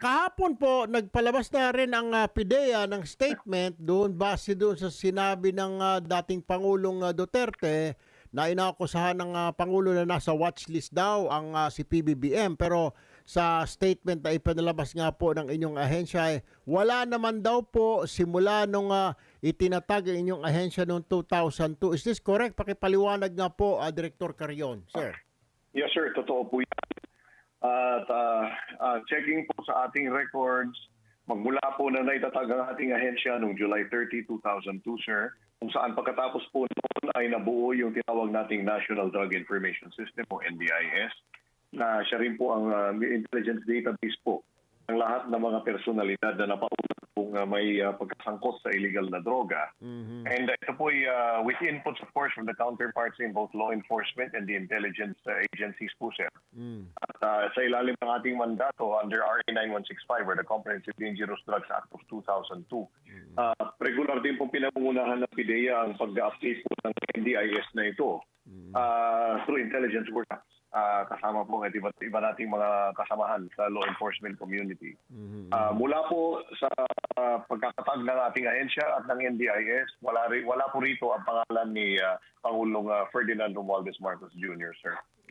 kahapon po, nagpalabas na rin ang ah, PIDEA ng statement doon base doon sa sinabi ng ah, dating Pangulong ah, Duterte na inaakusahan ng ah, Pangulo na nasa watchlist daw ang ah, si PBBM. Pero sa statement na ipinalabas nga po ng inyong ahensya, eh, wala naman daw po simula nung ah, itinatag ang inyong ahensya noong 2002. Is this correct? Pakipaliwanag nga po, ah, Director Carion. Sir. Yes sir, totoo po yan. Checking po sa ating records, magmula po na naitatag ang ating ahensya noong July 30, 2002 sir, kung saan pagkatapos po noon ay nabuo yung tinawag nating National Drug Information System o NDIS na siya rin po ang ah, intelligence database po ng lahat ng mga personalidad na napauna kung ah, may ah, pagkasangkot sa illegal na droga. And uh, ito po ay uh, with inputs of course from the counterparts in both law enforcement and the intelligence uh, agencies po sir. At uh, sa ilalim ng ating mandato under RA 9165 or the Comprehensive Dangerous Drugs Act of 2002, uh, regular din pong pinangungunahan ng PIDEA ang pag-update po ng NDIS na ito uh, through intelligence work. Uh, kasama po ang iba, iba nating mga kasamahan sa law enforcement community. Ah, mula po sa ah, pagkakatag ng ating ahensya at ng NDIS, wala, wala po rito ang pangalan ni ah, Pangulong ah, Ferdinand Romualdez Marcos Jr., sir.